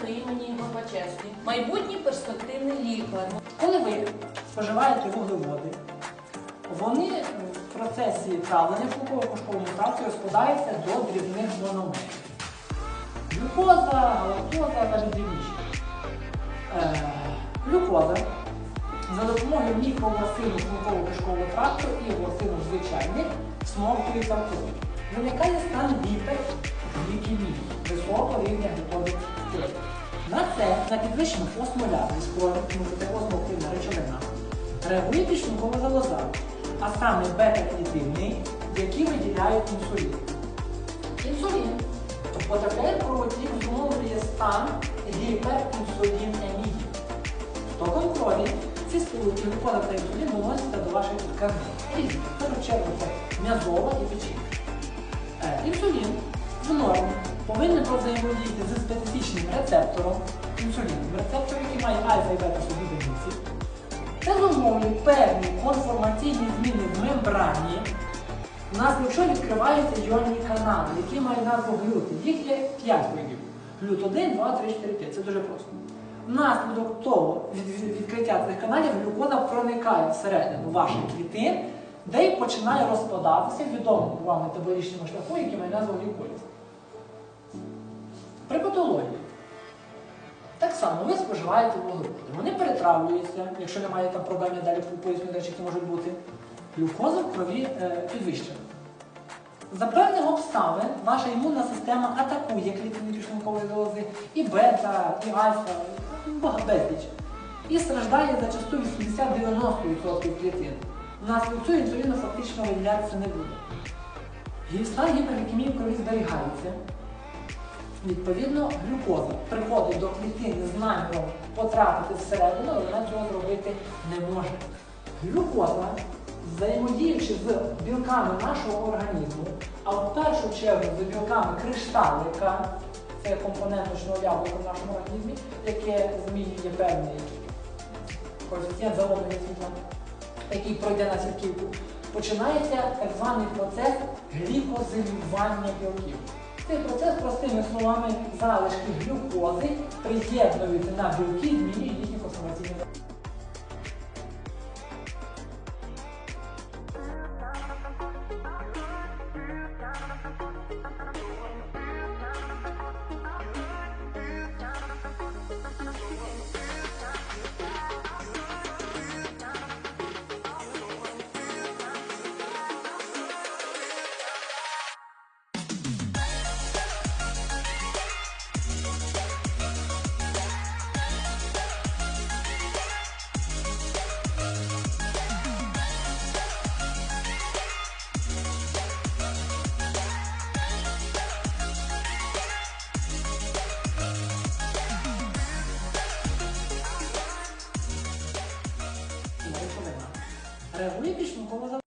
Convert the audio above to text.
при імені Горбачевський, майбутній перспективний лікар. Коли ви споживаєте вуглеводи, вони в процесі травлення в шлунково-кишковому тракті розпадаються до дрібних мономерів. Глюкоза, галактоза та дрібніші. Е, глюкоза за допомогою мікровласину шлунково-кишкового тракту і власину звичайних смоктується в. Виникає стан гіперглікемії, високого рівня глюкози. На це, на підвищену тому це осмоактивна речовина, реагує підшлункова залоза, а саме бета-клітини, які виділяють інсулін. Інсулін потрапляє в кровотік, зумовлює стан гіперінсулінемії. Током крові ці сполуки глюкоза та інсулін доносяться до вашої тканини. Різні. Першу чергу це м'язова і печінка. Е, Інсулін в нормі повинен взаємодіяти рецептором інсуліну, рецептор, який має альфа і бета собівідниці. Це зумовлює певні конформаційні зміни в мембрані, внаслідок чого відкриваються іонні канали, які мають назву глюти. Їх є 5 видів. Глют 1, 2, 3, 4, 5. Це дуже просто. Внаслідок того від- від- відкриття цих каналів глюкоза проникає всередину ваших клітин, де й починає розпадатися відомим вам метаболічному шляху, який має назву глюколіз. При патології. Так само ви споживаєте вуглеводи. Вони перетравлюються, якщо немає там проблем, я далі поясню, речі, які можуть бути. Глюкоза в крові е, підвищена. За певних обставин ваша імунна система атакує клітини шлункової залози і бета, і альфа, безліч. І страждає зачасту 80-90% клітин. Внаслідок цього інсуліну фактично виділятися не буде. Стан гіперглікемії в крові зберігається. Відповідно, глюкоза приходить до клітини з наміром потрапити всередину, але вона цього зробити не може. Глюкоза, взаємодіючи з білками нашого організму, а в першу чергу з білками кришталика, це компонент ночного яблука в нашому організмі, яке змінює певний коефіцієнт заломлення світла, який пройде на сітківку, починається так званий процес глікозилювання білків. Цей процес, простими словами, залишки глюкози приєднуються на білки, змінюють їхні конформаційні підшлункова залоза.